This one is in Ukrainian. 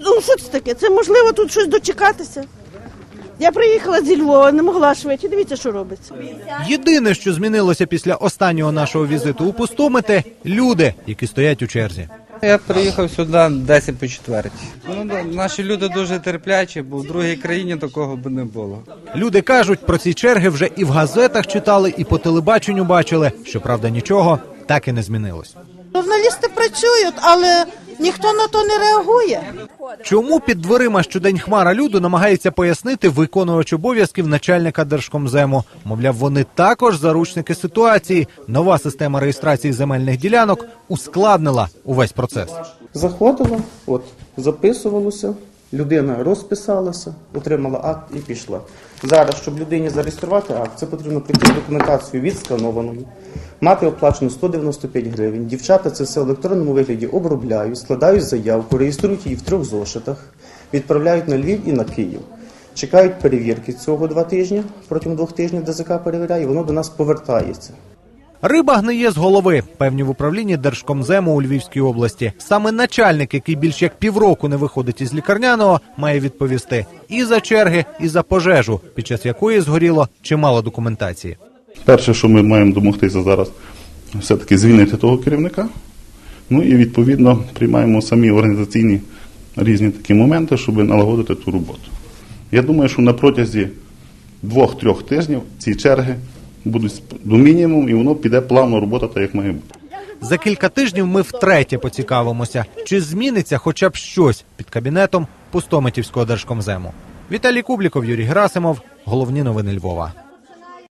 Ну що це таке? Це можливо тут щось дочекатися. Я приїхала зі Львова, не могла швидше. Дивіться, що робиться. Єдине, що змінилося після останнього нашого візиту у Пустомити – люди, які стоять у черзі. Я приїхав сюди 10 по четвертій. Ну, наші люди дуже терплячі, бо в другій країні такого б не було. Люди кажуть, про ці черги вже і в газетах читали, і по телебаченню бачили. Щоправда, нічого так і не змінилось. Журналісти працюють, але ніхто на то не реагує. Чому під дверима щодень хмара люду намагається пояснити виконувач обов'язків начальника Держкомзему? Мовляв, вони також заручники ситуації. Нова система реєстрації земельних ділянок ускладнила увесь процес. Заходила, от, записувалося, людина розписалася, отримала акт і пішла. Зараз, щоб людині зареєструвати акт, це потрібно прийти документацію відсканованою, мати оплачено 195 гривень. Дівчата це все в електронному вигляді обробляють, складають заявку, реєструють її в трьох зошитах, відправляють на Львів і на Київ. Чекають перевірки цього два тижні, протягом двох тижнів ДЗК перевіряє, воно до нас повертається. Риба гниє з голови. Певні в управлінні Держкомзему у Львівській області. Саме начальник, який більш як півроку не виходить із лікарняного, має відповісти і за черги, і за пожежу, під час якої згоріло чимало документації. Перше, що ми маємо домогтися зараз, все-таки звільнити того керівника. Ну і відповідно приймаємо самі організаційні різні такі моменти, щоб налагодити ту роботу. Я думаю, що на протязі двох-трьох тижнів ці черги будуть до мінімуму, і воно піде плавно робота, так як має бути. За кілька тижнів ми втретє поцікавимося, чи зміниться хоча б щось під кабінетом Пустомитівського держкомзему. Віталій Кубліков, Юрій Герасимов. Головні новини Львова.